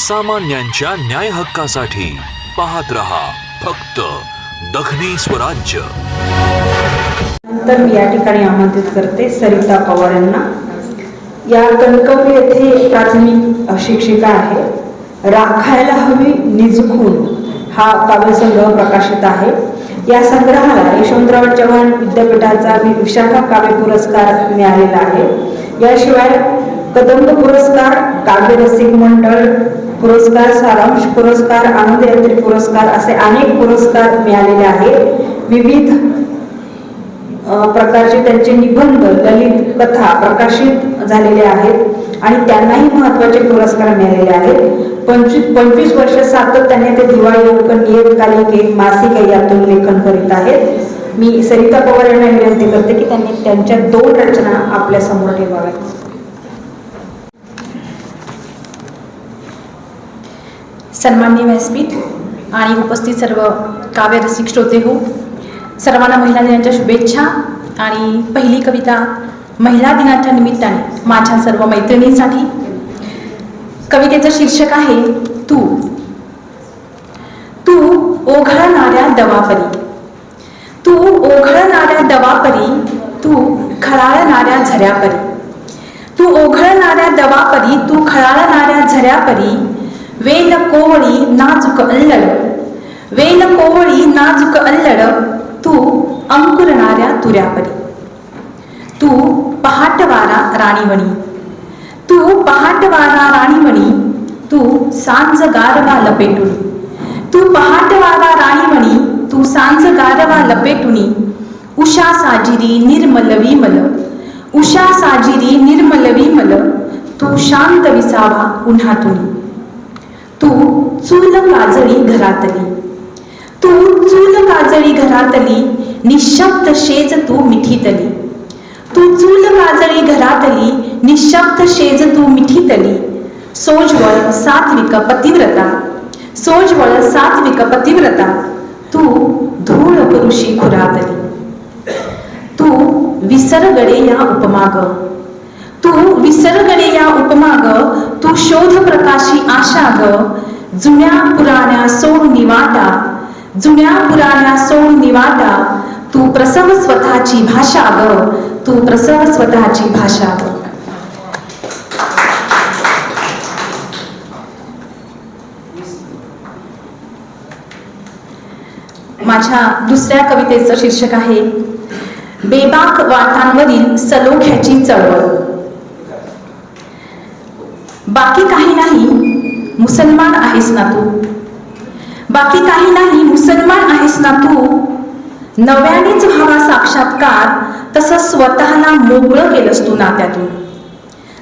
सामान्यांच्या न्याय हक्कासाठी पाहत रहा फक्त दखनी स्वराज्य. नंतर मी या ठिकाणी आमंत्रित करते सरिता पवार यांना. या कणकवली येथे प्राथमिक शिक्षिका आहे. राखायला हवी निजखून हा काव्यसंग्रह प्रकाशित आहे. या संग्रहाला यशवंतराव चव्हाण विद्यापीठाचा विशाखा काव्य पुरस्कार मिळालेला आहे. याशिवाय कदंब पुरस्कार काव्यरसिक मंडळ पुरस्कार सारांश पुरस्कार आनंदयात्री पुरस्कार असे अनेक पुरस्कार मिळालेले आहेत. विविध प्रकारचे त्यांचे निबंध ललित कथा प्रकाशित झालेले आहेत आणि त्यांनाही महत्त्वाचे पुरस्कार मिळालेले आहेत. पंचवीस पंचवीस वर्ष सातत्याने ते दिवाळी लेखन नियतकालिके मासिक यातून लेखन करीत आहेत. मी सरिता पवार यांना विनंती करते की त्यांनी त्यांच्या दोन रचना आपल्यासमोर ठेवाव्यात. सन्माननीय व्यासपीठ आणि उपस्थित सर्व काव्यरसिक श्रोते हो. सर्वांना महिला दिनाच्या शुभेच्छा आणि पहिली कविता महिला दिनाच्या निमित्ताने माझ्या सर्व मैत्रिणींसाठी. कवितेचं शीर्षक आहे तू. तू ओघळणाऱ्या दवापरी. तू ओघळणाऱ्या दवापरी. तू खळाळणाऱ्या झऱ्यापरी. तू ओघळणाऱ्या दवापरी. तू खळाळणाऱ्या झऱ्यापरी. वेल कोवळी नाजूक अल्लड वेल कोवळी नाजूक अल्लड तू अंकुरणाऱ्या तुऱ्यापरी तू पहाटवारा राणीवणी तू पहाटवारा राणीमणी तू सांज गारवा लपेटुणी तू पहाटवारा राणीमणी तू सांज गारवा लपेटुणी उषा साजिरी निर्मल विमल उषा साजिरी निर्मल विमल तू शांत विसावा उन्हातुनी चूल काजळी घरातली. तू चूल काजळी घरातली निशब्द शेज तू मिठीतली. तू चूल काजळी घरातली निशब्द शेज तू मिठीतली. सोजवळ सात्विक पतिव्रता. सोजवळ सात्विक पतिव्रता. तू धूळ पुरुषी खुरातली. तू विसरगडे या उपमाग. तू विसरगडे या उपमाग. तू शोध प्रकाशी आशा ग जुन्या पुराण्या सोड निवाटा जुन्या पुराण्या सोड निवाटा तू प्रसव स्वतःची भाषा ग तू प्रसव स्वतःची भाषा ग. माझ्या दुसऱ्या कवितेचं शीर्षक आहे बेबाक वाटांवरील सलोख्याची चळवळ. बाकी काही मुसलमान आहेस ना तू? बाकी काही नाही मुसलमान आहेस ना तू? नव्यानेच व्हावा साक्षात्कार तसं स्वतःला मोकळं केलंस तू नात्यातून.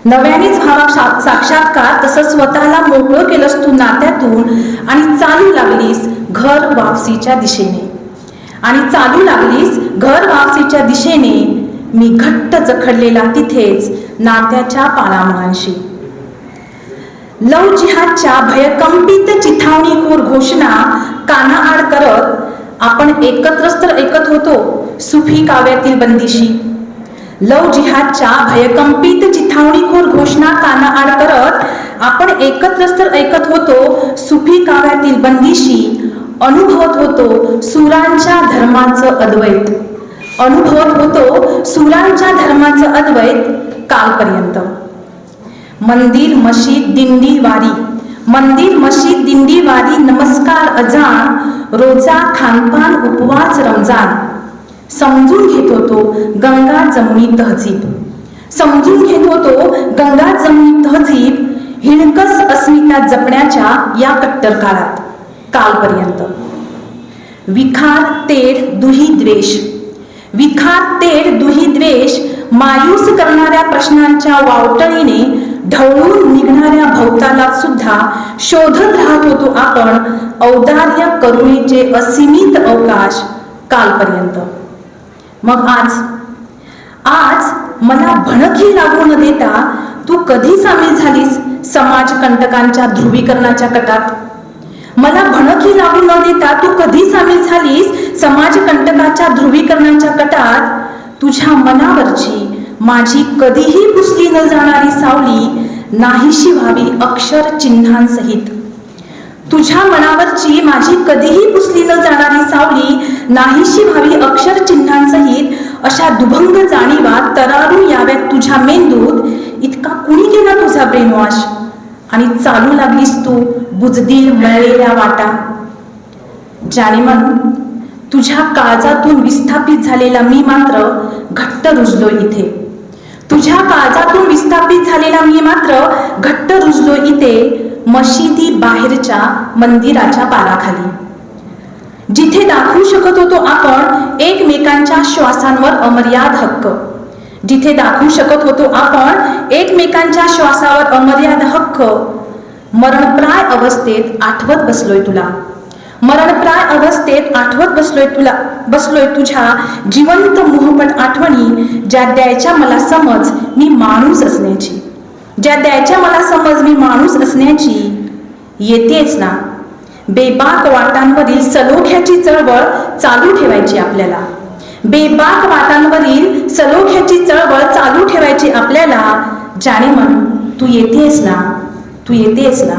नव्यानेच व्हावा साक्षात्कार तसं स्वतःला मोकळं केलंस तू नात्यातून आणि चालू लागलीस घर वापसीच्या दिशेने. आणि चालू लागलीस घर वापसीच्या दिशेने. मी घट्ट जखडलेला तिथेच नात्याच्या पाळामुळांशी लव जिहादच्या भयकंपित चिथावणीखोर घोषणा कानाआड करत आपण एकत्रच तर ऐकत होतो सुफी काव्यातील बंदिशी. लव जिहादच्या भयकंपित चिथावणीखोर घोषणा कानाआड करत आपण एकत्रच तर ऐकत होतो सुफी काव्यातील बंदिशी. अनुभवत होतो सुरांच्या धर्माचं अद्वैत. अनुभवत होतो सुरांच्या धर्माचं अद्वैत कालपर्यंत. मंदिर मशीद दिंडी वारी. मंदिर मशीद दिंडी वारी नमस्कार अजान रोजा खानपान उपवास रमजान. समजून घेत होतो गंगा जमुनी तहजीब. समजून घेत होतो गंगा जमुनी तहजीब हिणकस अस्मिता जपण्याच्या या कट्टर काळात कालपर्यंत. विखार तेढ दुही द्वेष. विखार तेढ दुही द्वेष मायूस करणाऱ्या प्रश्नांच्या वावटळीने ढवळून निघणाऱ्या भवताला सुद्धा शोधत राहत होतो आपण औदार्य करुणेचे असीमित अवकाश कालपर्यंत. मग आज? आज मला भणकही लागू न देता तू कधी सामील झालीस समाज कंटकांच्या ध्रुवीकरणाच्या कटात? मला भणकही लागू न देता तू कधी सामील झालीस समाज कंटकाच्या ध्रुवीकरणाच्या कटात? तुझ्या मनावरची माझी कधीही पुसली न जाणारी सावली नाहीशी व्हावी अक्षर चिन्हांसहित. तुझ्या मनावरची माझी कधीही पुसली न जाणारी सावली नाहीशी व्हावी अक्षर चिन्हांसहित अशा दुभंग जाणीवा तरारून याव्यात तुझ्या मेंदूत इतका कुणी केला तुझा ब्रेनवॉश? आणि चालू लागलीस तू बुजदील मळलेल्या वाटा. जाणे मन तुझ्या काळजातून विस्थापित झालेला मी मात्र घट्ट रुजलो इथे. तुझ्या काळजातून विस्थापित झालेला मी मात्र घट्ट रुजलो इथे मशिदी बाहेरच्या मंदिराच्या पाराखाली. जिथे दाखवू शकत होतो आपण एकमेकांच्या श्वासांवर अमर्याद हक्क. जिथे दाखवू शकत होतो आपण एकमेकांच्या श्वासावर अमर्याद हक्क मरणप्राय अवस्थेत आठवत बसलोय तुला. मरण अवस्थेत आठवत बसलोय तुला बसलोय तुझ्या जिवंत मोहपट आठवणी ज्या द्यायच्या मला समज मी माणूस असण्याची. ज्या द्यायच्या मला समज मी माणूस असण्याची येतेच ना. बेबाक वाटांवरील सलोख्याची चळवळ चालू ठेवायची आपल्याला. बेबाक वाटांवरील सलोख्याची चळवळ चालू ठेवायची आपल्याला जाणे मन तू येतेस ना तू येतेस ना.